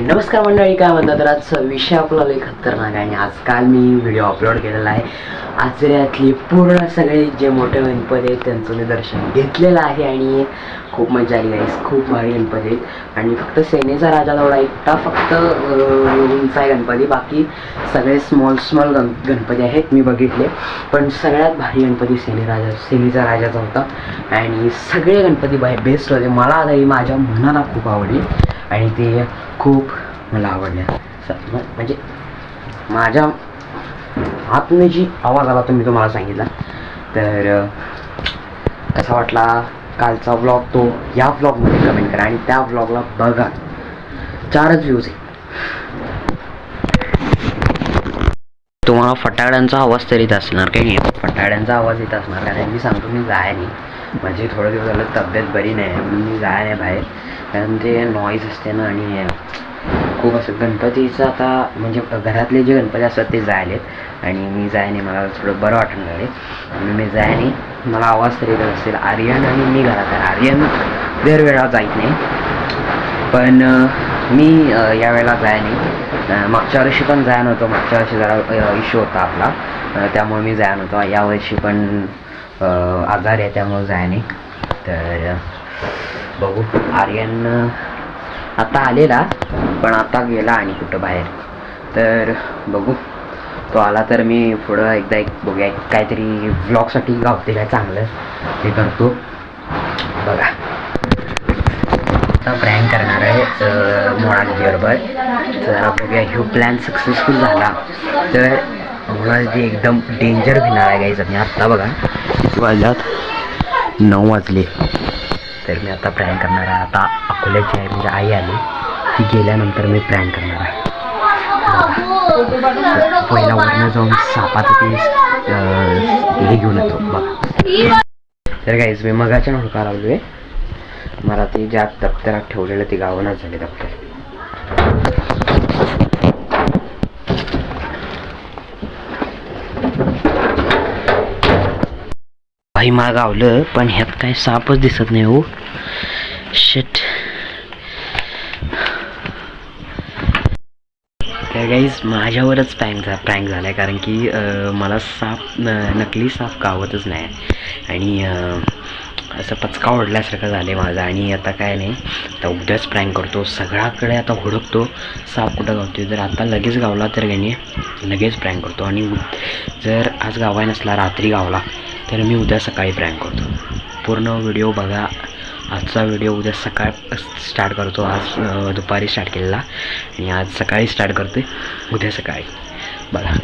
नमस्कार मंडळी काय म्हणतात तर आज विषय आपला लई खतरनाक आहे आणि आजकाल मी व्हिडिओ अपलोड केलेला आहे. आचऱ्यातली पूर्ण सगळे जे मोठे गणपती आहेत त्यांचं मी दर्शन घेतलेलं आहे आणि खूप मजा आली आहे खूप भारी गणपती आहेत. आणि फक्त सेनेचा राजा एवढा एकटा फक्त उंच आहे गणपती बाकी सगळे स्मॉल स्मॉल गण गणपती आहेत मी बघितले. पण सगळ्यात भारी गणपती सेने राजा सेनेचा राजाचा होता. आणि सगळे गणपती बाय बेस्ट होते. मला आता ही माझ्या मनाला खूप आवडली. आणि ते खूप मला आवडल्या म्हणजे माझ्या आतून जी आवाज आला तो मी तुम्हाला सांगितला. तर कसा वाटला कालचा व्लॉग तो या व्लॉगमध्ये कमेंट करा आणि त्या व्लॉगला बघा. चारच व्ह्यूज आहे. तुम्हाला फटाड्यांचा आवाज तरी येत असणार काही नाही फटाकड्यांचा आवाज येत असणार कारण मी सांगतो मी जाय नाही माझी थोडं दिवस झालं तब्येत बरी नाही आहे म्हणून मी जाय नाही बाहेर. कारण ते नॉईज असते ना आणि खूप असं गणपतीचं आता म्हणजे घरातले जे गणपती असतात ते जायलेत आणि मी जाय नाही मला थोडं बरं वाटून लागले म्हणून मी जाय नाही मला आवाज तरी येत असेल. आर्यन आणि मी घरात आहे. आर्यन दरवेळा जायत नाही. पण मी यावेळेला जाय नाही मागच्या वर्षी पण जाय नव्हतो मागच्या वर्षी जरा इश्यू होता आपला. त्यामुळे मी जाय नव्हतो यावर्षी पण आजार आहे त्यामुळं जाय नाही. तर बघू. आर्यन आता आलेला पण आता गेला आणि कुठं बाहेर. तर बघू. तो आला तर मी पुढं एकदा एक बघूया. एक काहीतरी ब्लॉगसाठी गावते काय चांगलं. हे करतो. बघा. आता प्रँक करणार आहे मोळाल बरोबर तर बघूया ह्यू प्लॅन सक्सेसफुल झाला. तर मोळालजी एकदम डेंजर घेणार आहे गाईज. मी आत्ता बघा वाजल्यात नऊ वाजले. तर मी आता प्लॅन करणार आहे. आता अकोल्याची आहे म्हणजे आई आली. ती गेल्यानंतर मी प्लॅन करणार आहे. पहिला वरनं जाऊन सापाचं ते हे घेऊन येतो. बघा. तर काहीच मी मगाच्या हुडका लावलो आहे मला ते ज्या दप्तरात ठेवलेलं ते गावनाच झाले दप्तर. भाई मागावलं पण ह्यात काय सापच दिसत नाही हो. शेट तर गाईज माझ्यावरच प्रँक झा प्रँक झाला आहे कारण की मला साप नकली साप गावतच नाही. आणि असं पचका ओढल्यासारखं झालं आहे माझं आणि आता काय नाही. आता उद्याच प्रँक करतो. सगळ्याकडे आता हुडकतो. साप कुठं गावतो जर आता लगेच गावला तर काही लगेच प्रँक करतो. आणि जर आज गावाय नसला रात्री गावला तर मी उद्या सकाळी प्रँक करतो. पूर्ण व्हिडिओ बघा. आजचा व्हिडिओ उद्या सकाळ स्टार्ट करतो. आज दुपारी स्टार्ट केलेला. आणि आज सकाळी स्टार्ट करते उद्या सकाळी. बघा.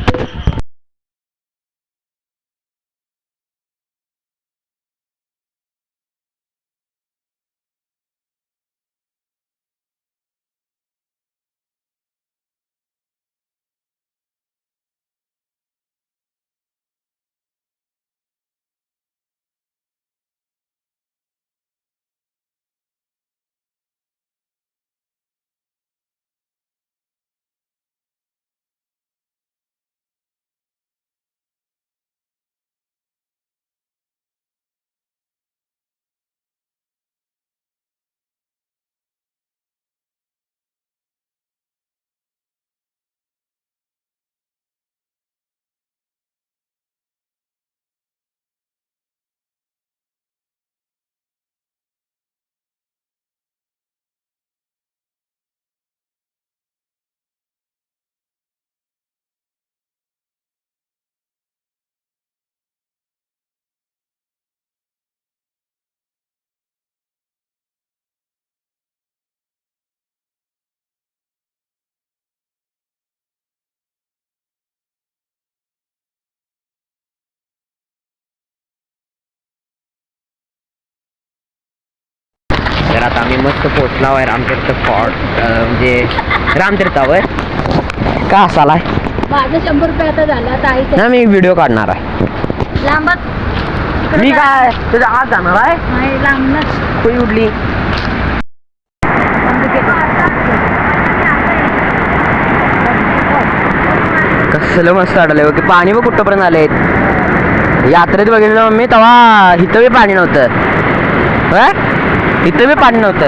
तर आता आम्ही मस्त पोचलो आहे रामतीर्थ फॉर्ट म्हणजे रामतीर्थावर का असालाय? माझं शंभर रुपये आता झालं आता ना मी व्हिडिओ काढणार आहे. लांबच. मी काय तुझ्या आत जाणार आहे? नाही उडली. कसलं मस्त वाटलं की पाणी बघ कुठंपर्यंत आले यात्रेत बघितलं मम्मी तेव्हा इथं बी पाणी नव्हतं? इथं बी पाणी नव्हतं.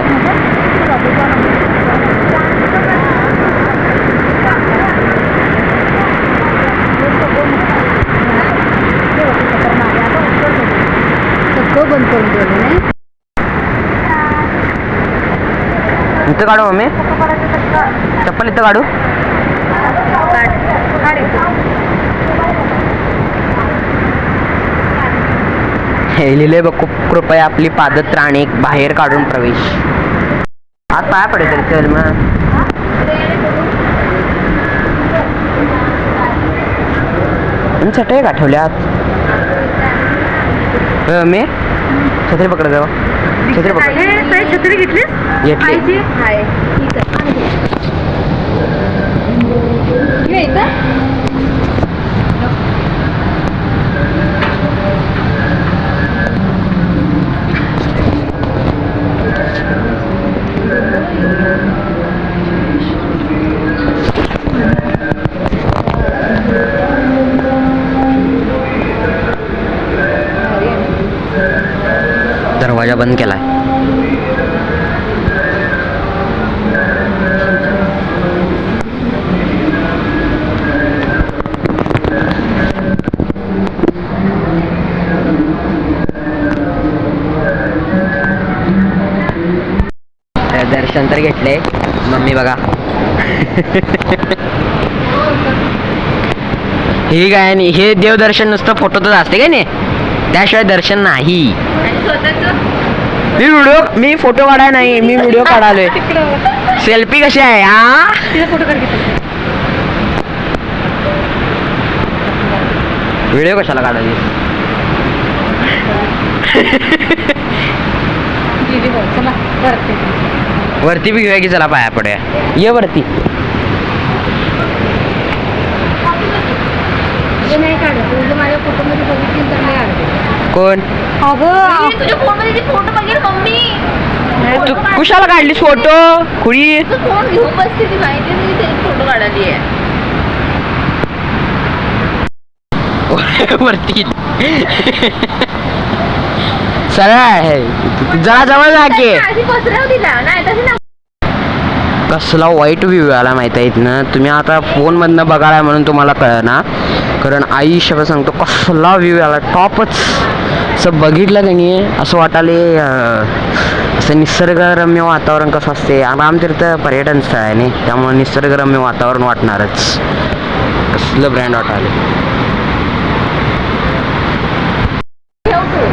इथं काढू मम्मी. चप्पल इथं काढू. काढ. लिहिले बघ खूप कृपया आपली पादत राणे बाहेर काढून प्रवेश. आज पाया पडेल तरी चल मग. चटई का ठेवल्यात अ, मी? छत्री पकड जाऊ. छत्री पकड छत्री घेतलीस? घेतली. हाय ठीक आहे. दरवाजा बंद केला आहे दर्शन तर घेतले मम्मी बघा. हे काय नाही हे देवदर्शन नुसतं फोटोतच असते काय नाही? त्याशिवाय दर्शन नाही. मी व्हिडिओ मी फोटो काढाय नाही मी व्हिडिओ काढालोय. सेल्फी कशी आहे हा? व्हिडिओ कशाला काढायची वरती बी घेऊया की चला पाया पडूया ये वरती. नाही काढत माझ्या फोटोमध्ये बघितली तर कोण? अगं. तुझ्या फोनमध्ये? फोटो बघेल मम्मी? तू कुशाला काढलीस फोटो? खुळी तू फोन घेऊन बसते ती माहिती नाही ते फोटो काढायली आहे. वरती. सरळ आहे. जरा जवळ जा की. आधी पसरव दिला नाही तशी ना कसला वाईट व्ह्यू आला माहिती आहे इथनं. तुम्ही आता फोनमधनं बघायला म्हणून तुम्हाला कळलं ना कारण आई शब्द सांगतो कसला व्ह्यू आला. टॉपच असं बघितलं की नाही? असं वाटाले असं निसर्गरम्य वातावरण कसं असते? आमतीर्थ पर्यटन स्थळ आहे नाही? त्यामुळे निसर्गरम्य वातावरण वाटणारच. कसलं ब्रँड वाटाले ठेव तू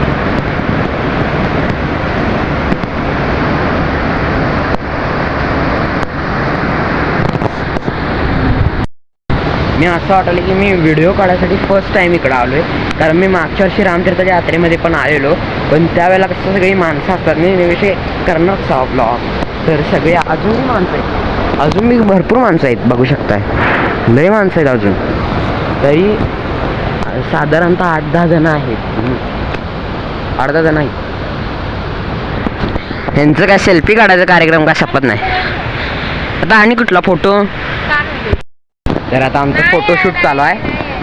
मी असं वाटलं की मी व्हिडिओ काढायसाठी फर्स्ट टाइम इकडं आलो आहे कारण मी मागच्या वर्षी रामतीर्थाच्या यात्रेमध्ये पण आलेलो. पण त्यावेळेला कसं सगळी माणसं असतात मी विषय करणार ब्लॉग तर सगळे अजूनही माणसं आहेत. अजून मी भरपूर माणसं आहेत बघू शकताय. लय माणसं आहेत अजून. तरी साधारणतः आठ दहा जण आहेत. आठ दहा जण आहेत. यांचं काय सेल्फी काढायचा कार्यक्रम काय शपथ नाही. आता आणि कुठला फोटो तर आता आमचं फोटोशूट चालू आहे.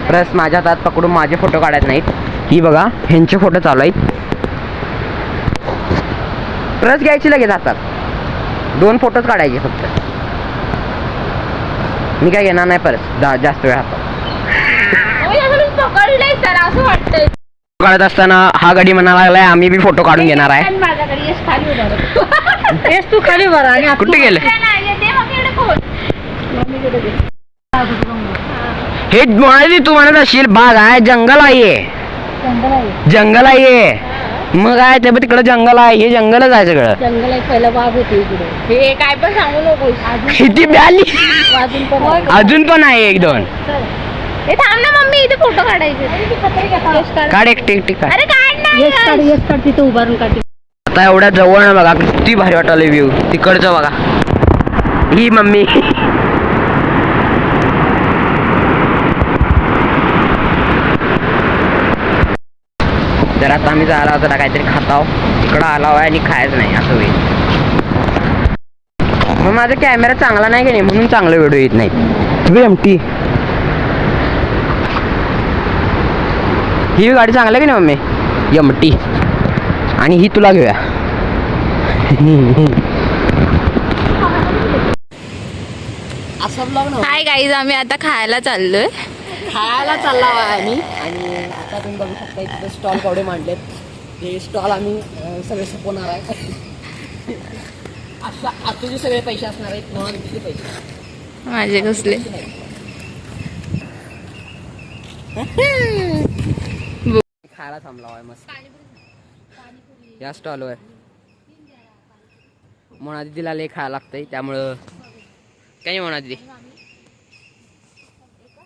प्लस माझ्या हातात पकडून माझे फोटो काढत नाहीत. ही बघा ह्यांचे फोटो चालू आहेत. प्रस घ्यायची लगेच हातात दोन फोटोच काढायचे फक्त. मी काय घेणार नाही परत जा जास्त वेळ हातात. पकडलंय तर असं वाटतंय. काढत असताना हा गडी म्हणा लागलाय आम्ही बी फोटो काढून घेणार आहे. कुठे गेले? हे म्हणाली तू म्हणत असशील बाग आहे जंगल आहे. जंगल आहे. जंगल आहे. मग काय ते तिकडं जंगल आहे हे जंगलच आहे सगळं. जंगल आहे पहिला वाघ होते इकडे. हे काय पण सांगू नको अजून किती आहे. अजून पण आहे एक दोन. हे थांब ना मम्मी इथे फोटो काढायचे काढ. एक टिक टिक अरे काढ ना यस काढ यस काढ तिथं उभारून काढ. आता एवढ्या जवळ ना बघा किती भारी वाटायला व्ह्यू तिकडचं बघा. ही मम्मी. तर आता आम्ही जायला होता काहीतरी खाताव. इकडं आला आहे आणि खायचं नाही असं होईल. मग माझा कॅमेरा चांगला नाही की नाही? म्हणून चांगला व्हिडिओ येत नाही. एमटी ही गाडी चांगली की नाही मम्मी? एमटी आणि ही तुला घेऊया. हाय गाईज आम्ही आता खायला चाललोय. खायला चालला आम्ही. आणि आता तुम्ही बघू शकता इथे स्टॉल केवढे मांडलेत. हे स्टॉल आम्ही सगळे सपवणार आहे. आता आता तुझे सगळे पैसे असणार आहेत किती पैसे? माझे कसले? खायला थांबला आहे मस्त. या स्टॉलवर मोना दिदीला लय खायला लागतंय त्यामुळं. काय नाही मोना दिदी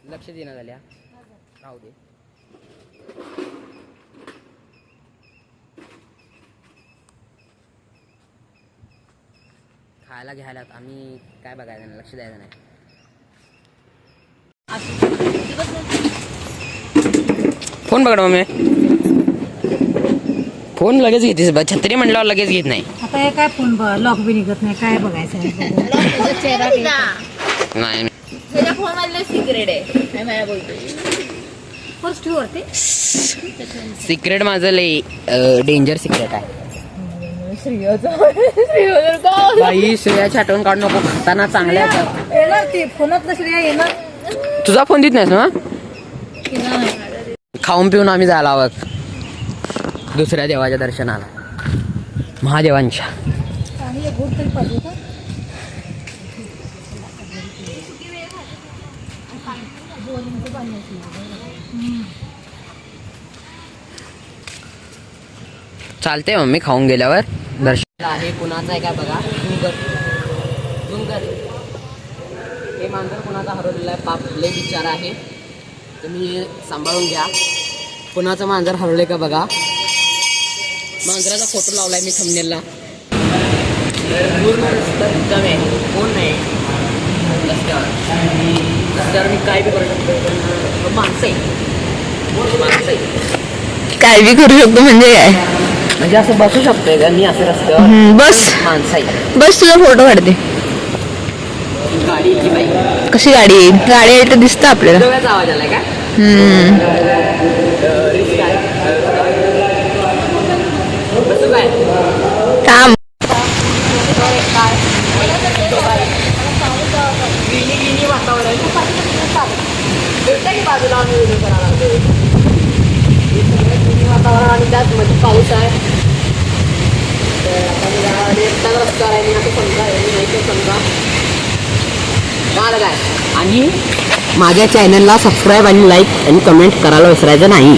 लक्ष देण्यात झाल्या. राहू दे. खायला घ्यायला आम्ही काय बघायचं नाही लक्ष द्यायचं नाही. फोन पकड मम्मी. फोन लगेच घेतेस बा छत्री म्हटल्यावर लगेच घेत नाही. आता हे काय फोन लॉक बी निघत नाही काय बघायचं? नाही. त्याच्या फोन मधले सिक्रेट आहे मला बोलतो फर्स्ट वरती सिक्रेट माझं लय डेंजर सिक्रेट आहे बाई श्रेयाची आठवण काढू नको खाताना चांगल्या येणार ते फोनात श्रेया येणार तुझा फोन देत नाहीस ना खाऊन पिऊन आम्ही जायला हवं दुसऱ्या देवाच्या दर्शनाला महादेवांच्या आणि एक गोड तरी पाहिजे का चालते मम्मी खाऊन गेल्यावर. दर्शन. आहे कुणाचं आहे काय बघा? झूम कर हे मांजर कुणाचा हरवलेला आहे? पाप लय विचार आहे. तुम्ही सांभाळून घ्या. कुणाचं मांजर हरवले का बघा? मांजराचा फोटो लावलाय मी थंबनेलला कोण नाही? रस्त्यावर. मी काय बी करू शकतो. पण माणसं आहे. माणसं आहे. काय बी करू शकतो म्हणजे काय? म्हणजे असं बसू शकतोय का? मी असं रस्त्यावर बस. माणसं आहे बस तुझा फोटो काढते. गाडी इतकी बाई. कशी गाडी येईल? गाडी आहे तर दिसतं आपल्याला. डोळ्याचा आवाज आलाय का? हम्म. रिस्क आहे कसं काय थांब वातावरण बाजूला व्हिडिओ करायला लागलोय. हे सगळं गिनी म्हणतात मध्ये पाऊस आहे. तर आता एकटाच असं समजा नाही तर समजा. काय आणि माझ्या चॅनलला सबस्क्राईब आणि लाईक आणि कमेंट करायला विसरायचं नाही.